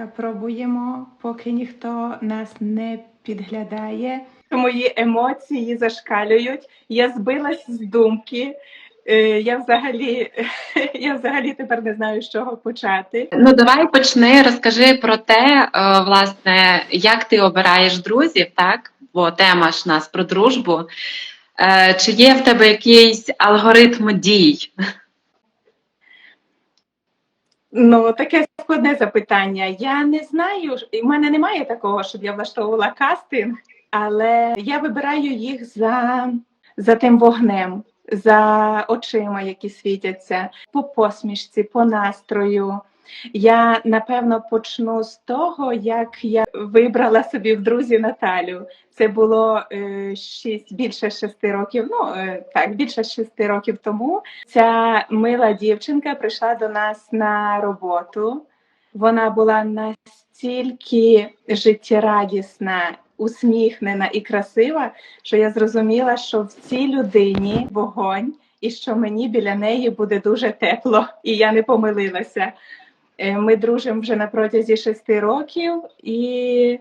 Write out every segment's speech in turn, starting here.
ласка, пробуємо, поки ніхто нас не підглядає. Мої емоції зашкалюють. Я збилась з думки. Е, Я взагалі, я взагалі тепер не знаю, з чого почати. Ну давай почни, розкажи про те, е, власне, як ти обираєш друзів, так? Бо тема ж нас про дружбу. Е, Чи є в тебе якийсь алгоритм дій? Ну, таке складне запитання. Я не знаю, в мене немає такого, щоб я влаштовувала кастинг, але я вибираю їх за, за тим вогнем, за очима, які світяться, по посмішці, по настрою. Я напевно почну з того, як я вибрала собі в друзі Наталю. Це було е, шість більше шести років. Ну е, так, більше шести років тому. Ця мила дівчинка прийшла до нас на роботу. Вона була настільки життєрадісна, усміхнена і красива, що я зрозуміла, що в цій людині вогонь, і що мені біля неї буде дуже тепло, і я не помилилася. Е, Ми дружимо вже на протязі шести років, і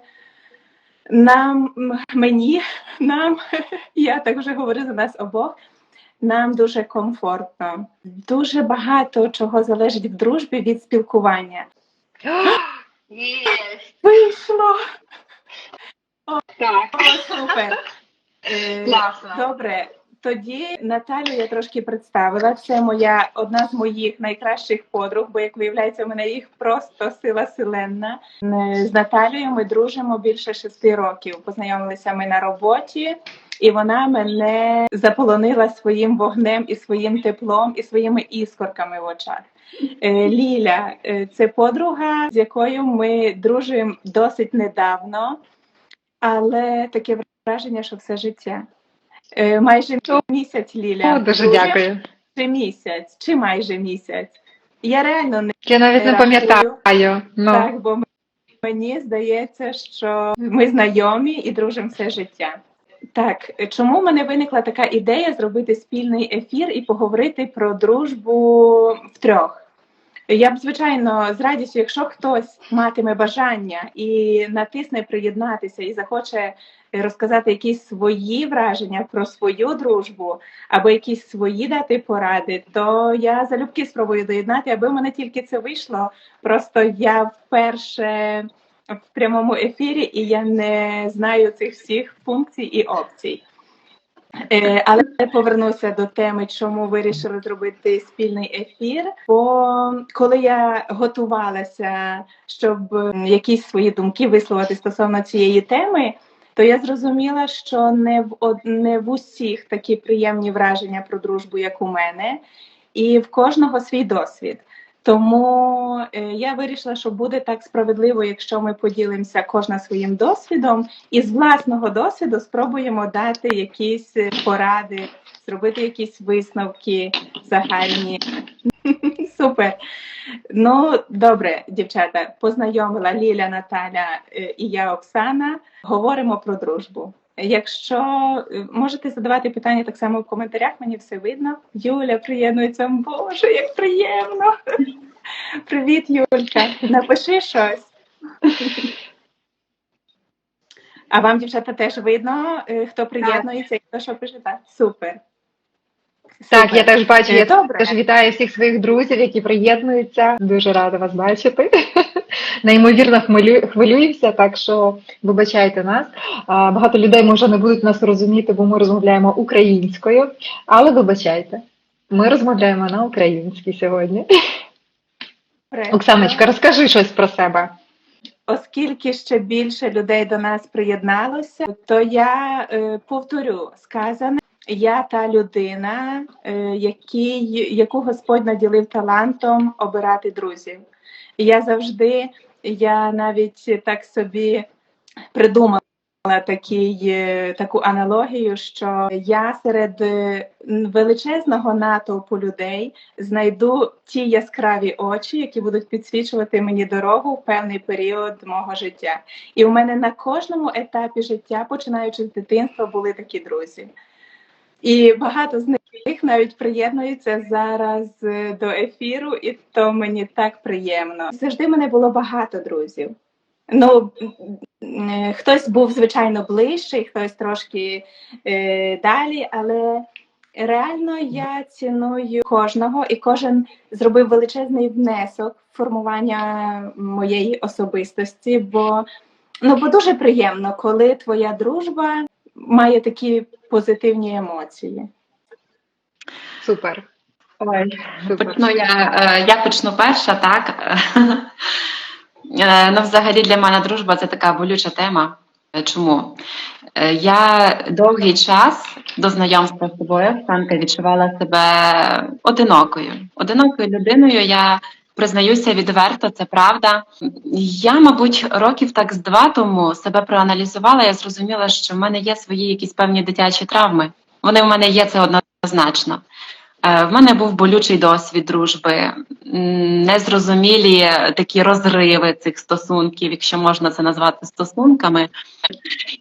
нам мені, нам, я так вже говорю за нас обох. Нам дуже комфортно. Дуже багато чого залежить в дружбі від спілкування. Єсть. Вийшло! Так, О, супер! Е, класно. Добре, тоді Наталю я трошки представила. Це моя одна з моїх найкращих подруг, бо як виявляється, у мене їх просто сила силенна. Е, З Наталією ми дружимо більше шести років. Познайомилися ми на роботі, і вона мене заполонила своїм вогнем і своїм теплом, і своїми іскорками в очах. Е, Ліля е, це подруга, з якою ми дружимо досить недавно, але таке враження, що все життя. Е, Майже місяць Ліля. О, дуже дякую. Чи місяць, чи майже місяць. Я реально не Я навіть не пам'ятаю. Ну, так, бо мені здається, що ми знайомі і дружимо все життя. Так, е, чому в мене виникла така ідея зробити спільний ефір і поговорити про дружбу втрьох? Я б, звичайно, з радістю, якщо хтось матиме бажання і натисне приєднатися і захоче розказати якісь свої враження про свою дружбу або якісь свої дати поради, то я залюбки спробую доєднати, аби в мене тільки це вийшло. Просто я вперше в прямому ефірі, і я не знаю цих всіх функцій і опцій. Е, але повернуся до теми, чому вирішили зробити спільний ефір. Бо коли я готувалася, щоб якісь свої думки висловити стосовно цієї теми, то я зрозуміла, що не в од- не в усіх такі приємні враження про дружбу, як у мене, і в кожного свій досвід. Тому е, я вирішила, що буде так справедливо, якщо ми поділимося кожна своїм досвідом, і з власного досвіду спробуємо дати якісь е, поради, зробити якісь висновки загальні. Супер. Ну, добре, дівчата, познайомила Ліля, Наталя е, і я Оксана. Говоримо про дружбу. Якщо е, можете задавати питання так само в коментарях, мені все видно. Юля приєднується. Боже, як приємно! Привіт, Юлька. Напиши щось. А вам, дівчата, теж видно, е, хто приєднується і хто що пише? Так, супер. Так, я теж бачу. Я Добре. теж вітаю всіх своїх друзів, які приєднуються. Дуже рада вас бачити. Неймовірно хвилю... хвилююся, так що вибачайте нас. Багато людей може не будуть нас розуміти, бо ми розмовляємо українською, але вибачайте. Ми розмовляємо на українській сьогодні. Добре. Оксаночка, розкажи щось про себе. Оскільки ще більше людей до нас приєдналося, то я е, повторю сказане. Я та людина, е, який, яку Господь наділив талантом обирати друзів. Я завжди, я навіть так собі придумала такий, е, таку аналогію, що я серед е, величезного натовпу людей знайду ті яскраві очі, які будуть підсвічувати мені дорогу в певний період мого життя. І у мене на кожному етапі життя, починаючи з дитинства, були такі друзі. І багато з них навіть приєднуються зараз е, до ефіру, і то мені так приємно. Завжди мене було багато друзів. Ну, е, хтось був звичайно ближчий, хтось трошки е, далі, але реально я ціную кожного, і кожен зробив величезний внесок в формування моєї особистості. Бо ну бо дуже приємно, коли твоя дружба має такі позитивні емоції. Супер. Ой, Супер. Почну я, е, я почну перша, так. Е, Ну, взагалі для мене дружба це така болюча тема. Е, Чому? Я довгий час до знайомства з тобою, Санка, відчувала себе одинокою. Одинокою людиною я признаюся відверто, це правда. Я, мабуть, років так з два тому себе проаналізувала. Я зрозуміла, що в мене є свої якісь певні дитячі травми. Вони в мене є це однозначно. Е, В мене був болючий досвід дружби, незрозумілі такі розриви цих стосунків, якщо можна це назвати стосунками.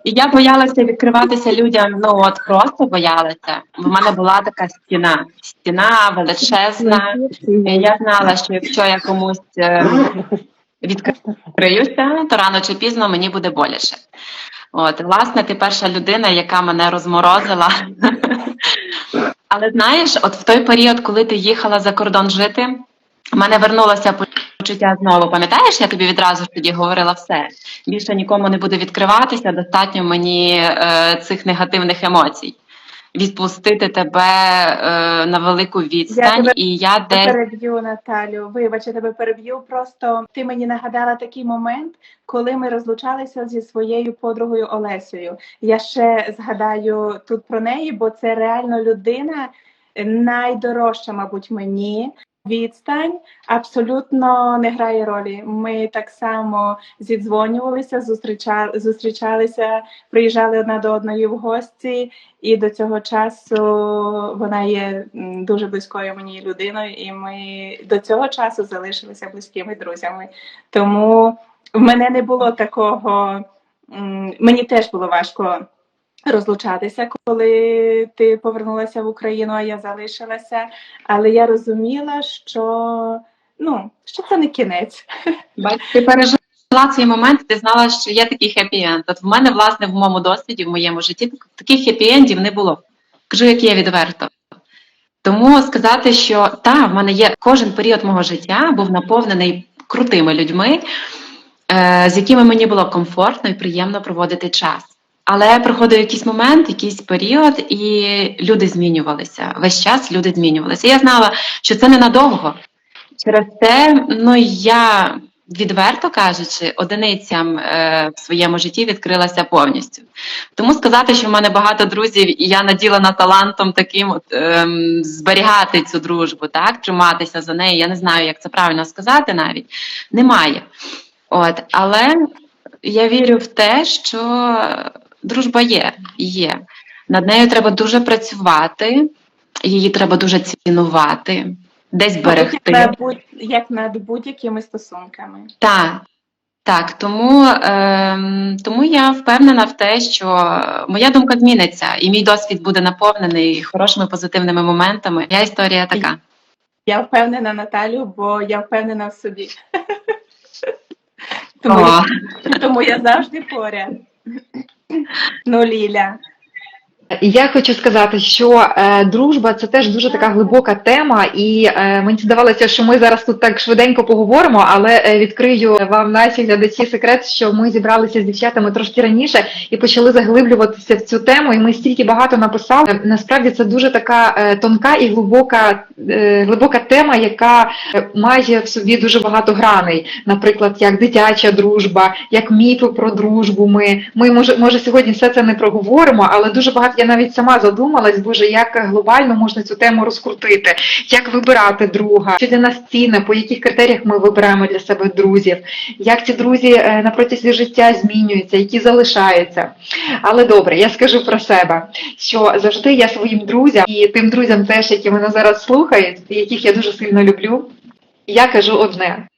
І я боялася відкриватися людям. Ну от просто боялася. В мене була така стіна, стіна величезна. Я знала, що якщо я комусь е, відкриюся, то рано чи пізно мені буде боляче. От, власне, ти перша людина, яка мене розморозила. Але знаєш, от в той період, коли ти їхала за кордон жити, в мене вернулося почуття знову. Пам'ятаєш, я тобі відразу ж тоді говорила все. Більше нікому не буде відкриватися, достатньо мені е, цих негативних емоцій. Відпустити тебе е, на велику відстань, тебе і я де переб'ю Наталю. Вибач, я тебе переб'ю. Просто ти мені нагадала такий момент, коли ми розлучалися зі своєю подругою Олесею. Я ще згадаю тут про неї, бо це реально людина найдорожча, мабуть, мені. Відстань абсолютно не грає ролі. Ми так само зідзвонювалися, зустріча... зустрічалися, приїжджали одна до одної в гості, і до цього часу вона є дуже близькою мені людиною, і ми до цього часу залишилися близькими друзями. Тому в мене не було такого. Мені теж було важко розлучатися, коли ти повернулася в Україну, а я залишилася. Але я розуміла, що ну що це не кінець. Ти пережила цей момент, ти знала, що є такий хеппі-енд. От в мене, власне, в моєму досвіді, в моєму житті, таких хеппі-ендів не було. Кажу, як є відверто. Тому сказати, що та, в мене є кожен період мого життя був наповнений крутими людьми, е, з якими мені було комфортно і приємно проводити час. Але проходив якийсь момент, якийсь період, і люди змінювалися. Весь час люди змінювалися. Я знала, що це ненадовго. Через те, ну я відверто кажучи, одиницям е, в своєму житті відкрилася повністю. Тому сказати, що в мене багато друзів, і я наділена талантом таким от, ем, зберігати цю дружбу, так, триматися за неї. Я не знаю, як це правильно сказати навіть. Немає. От, але я вірю в те, що дружба є, є. Над нею треба дуже працювати, її треба дуже цінувати, десь берегти. Як, будь, як над будь-якими стосунками. Так, так, тому, ем, тому я впевнена в те, що моя думка зміниться, і мій досвід буде наповнений хорошими позитивними моментами. Моя історія така. Я впевнена Наталю, бо я впевнена в собі. Тому, тому я завжди поряд. Ну, Ліля. Я хочу сказати, що е, дружба це теж дуже така глибока тема, і е, мені здавалося, що ми зараз тут так швиденько поговоримо, але е, відкрию вам наші глядачі секрет, що ми зібралися з дівчатами трошки раніше і почали заглиблюватися в цю тему. І ми стільки багато написали. Насправді це дуже така е, тонка і глибока, е, глибока тема, яка е, має в собі дуже багато граней. Наприклад, як дитяча дружба, як міфи про дружбу. Ми, ми може, може сьогодні все це не проговоримо, але дуже багато я навіть сама задумалась, боже, як глобально можна цю тему розкрутити, як вибирати друга, що для нас цінне, по яких критеріях ми вибираємо для себе друзів, як ці друзі е, на протязі життя змінюються, які залишаються. Але добре, я скажу про себе, що завжди я своїм друзям і тим друзям, теж які мене зараз слухають, яких я дуже сильно люблю, я кажу одне.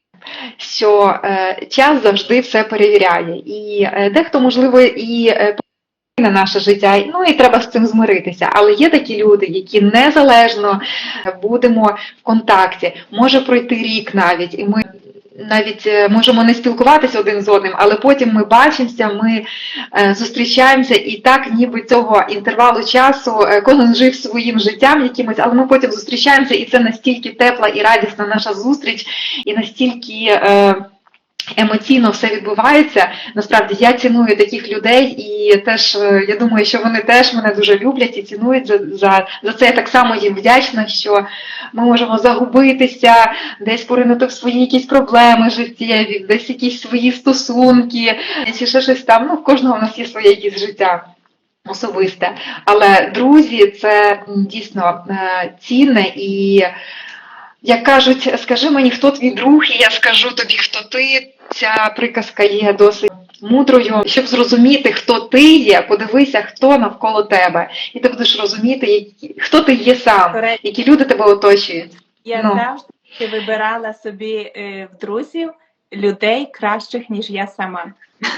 Що е, час завжди все перевіряє, і е, дехто можливо і е, наше життя, ну і треба з цим змиритися. Але є такі люди, які незалежно будемо в контакті, може пройти рік навіть, і ми навіть е, можемо не спілкуватися один з одним, але потім ми бачимося, ми е, зустрічаємося, і так, ніби цього інтервалу часу е, кожен жив своїм життям якимось, але ми потім зустрічаємося, і це настільки тепла і радісна наша зустріч, і настільки. Емоційно все відбувається. Насправді я ціную таких людей, і теж е, я думаю, що вони теж мене дуже люблять і цінують за, за, за це. Я так само їм вдячна, що ми можемо загубитися, десь поринути в свої якісь проблеми життєві, десь якісь свої стосунки, чи ще щось там. Ну, в кожного в нас є своє якесь життя. Особисте, але друзі, це дійсно е, цінне і як кажуть, скажи мені, хто твій друг, і я скажу тобі, хто ти. Ця приказка є досить мудрою. Щоб зрозуміти, хто ти є, подивися, хто навколо тебе, і ти будеш розуміти, які- хто ти є сам, які люди тебе оточують. Я Ну. завжди вибирала собі е, в друзів людей кращих, ніж я сама.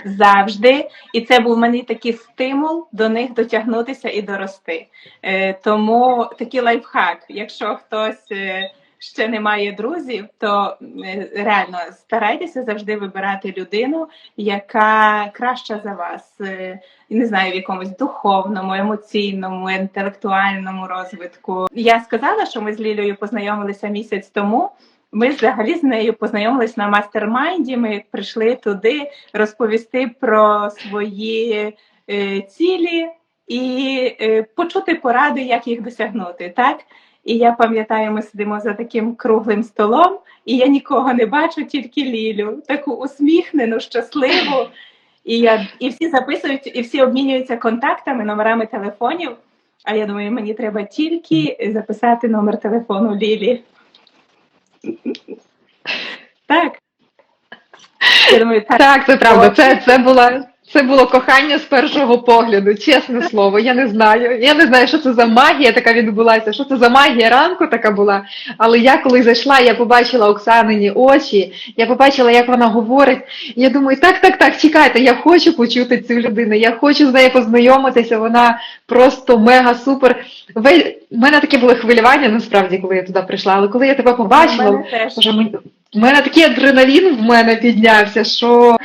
Завжди. І це був мені такий стимул до них дотягнутися і дорости. Е, тому такий лайфхак. Якщо хтось е, ще не має друзів, то е, реально старайтеся завжди вибирати людину, яка краща за вас. Е, не знаю, в якомусь духовному, емоційному, інтелектуальному розвитку. Я сказала, що ми з Лілею познайомилися місяць тому. Ми взагалі з нею познайомились на мастермайнді. Ми прийшли туди розповісти про свої е, цілі і е, почути поради, як їх досягнути. Так? І я пам'ятаю, ми сидимо за таким круглим столом, і я нікого не бачу, тільки Лілю, таку усміхнену, щасливу. І я і всі записують, і всі обмінюються контактами, номерами телефонів. А я думаю, мені треба тільки записати номер телефону Лілі. Так. Я думаю, так. Так, це правда. Це, це була. Це було кохання з першого погляду, чесне слово. Я не знаю. Я не знаю, що це за магія така відбулася, що це за магія ранку така була. Але я коли зайшла, я побачила Оксанині очі, я побачила, як вона говорить. Я думаю, так, так, так, чекайте, я хочу почути цю людину, я хочу з нею познайомитися. Вона просто мега супер. В мене таке було хвилювання насправді, коли я туди прийшла. Але коли я тебе побачила, мені- в мене такий адреналін в мене піднявся, що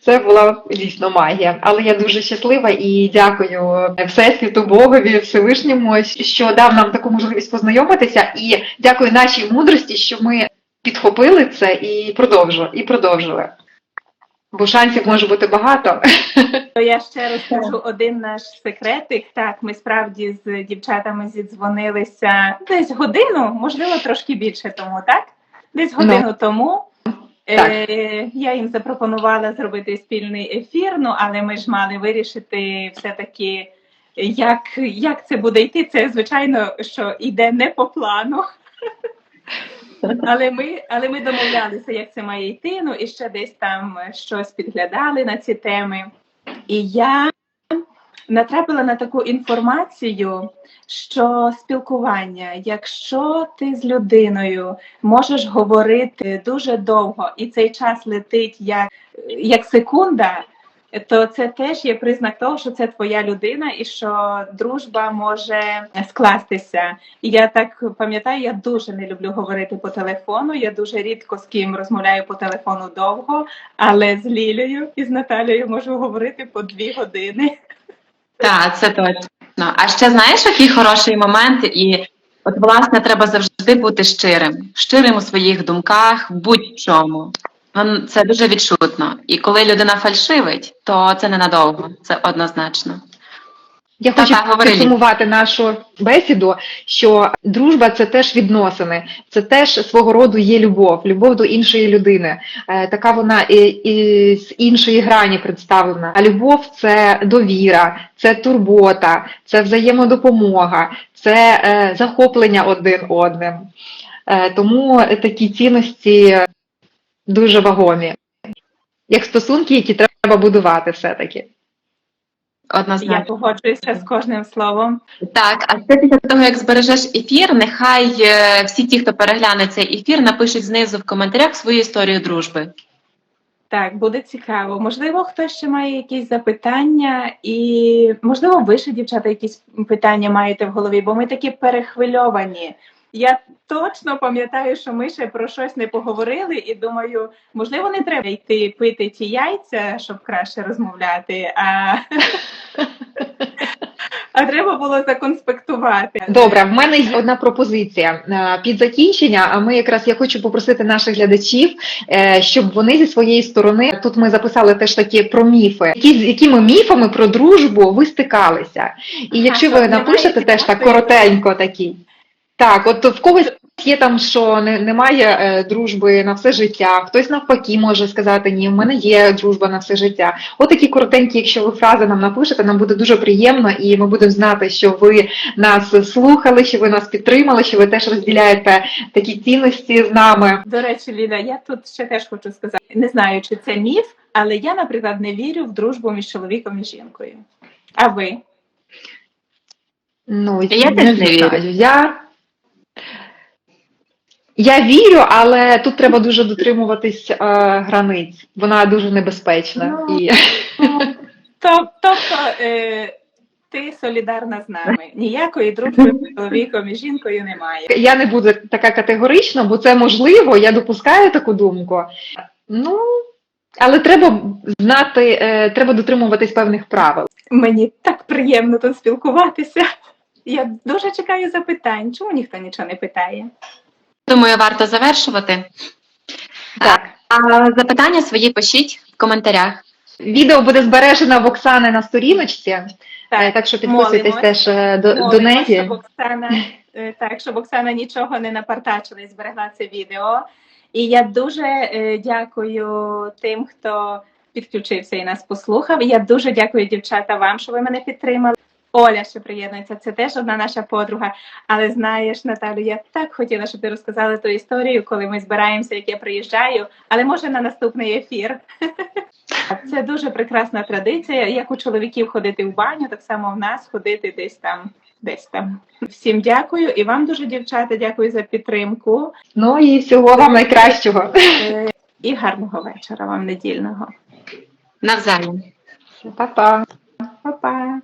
це була дійсно магія. Але я дуже щаслива і дякую Всесвіту Богові, Всевишньому, що дав нам таку можливість познайомитися. І дякую нашій мудрості, що ми підхопили це і продовжили, і продовжили. Бо шансів може бути багато. То я ще розкажу один наш секретик. Так, ми справді з дівчатами зідзвонилися десь годину, можливо, трошки більше тому, так? Десь годину тому. Так. Е, я їм запропонувала зробити спільний ефір, ну але ми ж мали вирішити все-таки, як, як це буде йти. Це, звичайно, що йде не по плану. Але ми, але ми домовлялися, як це має йти. Ну і ще десь там щось підглядали на ці теми. І я натрапила на таку інформацію, що спілкування, якщо ти з людиною можеш говорити дуже довго, і цей час летить як, як секунда. То це теж є признак того, що це твоя людина, і що дружба може скластися. І я так пам'ятаю, я дуже не люблю говорити по телефону. Я дуже рідко з ким розмовляю по телефону довго, але з Лілею і з Наталією можу говорити по дві години. Так, це точно. А ще знаєш, який хороший момент, і от власне треба завжди бути щирим, щирим у своїх думках, будь-чому. Це дуже відчутно. І коли людина фальшивить, то це ненадовго, це однозначно. Я Та-та, хочу говори, Лі. підсумувати нашу бесіду, що дружба це теж відносини, це теж свого роду є любов, любов до іншої людини. Е, така вона і, і з іншої грані представлена. А любов це довіра, це турбота, це взаємодопомога, це е, захоплення один одним. Е, тому такі цінності дуже вагомі, як стосунки, які треба будувати все-таки. Я Однозначно. погоджуюся з кожним словом. Так, а ще після того, як збережеш ефір, нехай е, всі ті, хто перегляне цей ефір, напишуть знизу в коментарях свою історію дружби. Так, буде цікаво. Можливо, хтось ще має якісь запитання, і можливо, ви ще, дівчата, якісь питання маєте в голові, бо ми такі перехвильовані. Я точно пам'ятаю, що ми ще про щось не поговорили, і думаю, можливо, не треба йти пити ті яйця, щоб краще розмовляти, а, а треба було законспектувати. Добре, в мене є одна пропозиція Е, під закінчення. А ми якраз я хочу попросити наших глядачів, е, щоб вони зі своєї сторони тут ми записали теж такі про міфи. Які з якими міфами про дружбу ви стикалися? І якщо що, ви напишете теж так коротенько такі. Так, от в когось є там, що не, немає е, дружби на все життя, хтось навпаки може сказати, ні, в мене є дружба на все життя. От такі коротенькі, якщо ви фрази нам напишете, нам буде дуже приємно, і ми будемо знати, що ви нас слухали, що ви нас підтримали, що ви теж розділяєте такі цінності з нами. До речі, Ліля, я тут ще теж хочу сказати: не знаю, чи це міф, але я, наприклад, не вірю в дружбу між чоловіком і жінкою. А ви? Ну, Я теж не вірю. знаю. Я... Я вірю, але тут треба дуже дотримуватись е, границь. Вона дуже небезпечна. Ну, І... Ну, Тобто е, ти солідарна з нами. Ніякої дружби чоловіком і жінкою немає. Я не буду така категорична, бо це можливо, я допускаю таку думку. Ну, але треба знати, е, треба дотримуватись певних правил. Мені так приємно тут спілкуватися. Я дуже чекаю запитань. Чому ніхто нічого не питає? Думаю, варто завершувати. Так. А запитання свої пишіть в коментарях. Відео буде збережено в Оксани на сторіночці, е, так що підписуйтесь теж е, до, до неї. е, так, щоб Оксана нічого не напартачила і зберегла це відео. І я дуже дякую тим, хто підключився і нас послухав. І я дуже дякую, дівчата, вам, що ви мене підтримали. Оля ще приєднується, це теж одна наша подруга. Але знаєш, Наталю, я так хотіла, щоб ти розказала ту історію, коли ми збираємося, як я приїжджаю, але може на наступний ефір. Це дуже прекрасна традиція. Як у чоловіків ходити в баню, так само в нас ходити десь там, десь там. Всім дякую і вам дуже, дівчата, дякую за підтримку. Ну і всього вам найкращого. Е, І гарного вечора вам недільного. Навзаєм. Па-па. Па-па!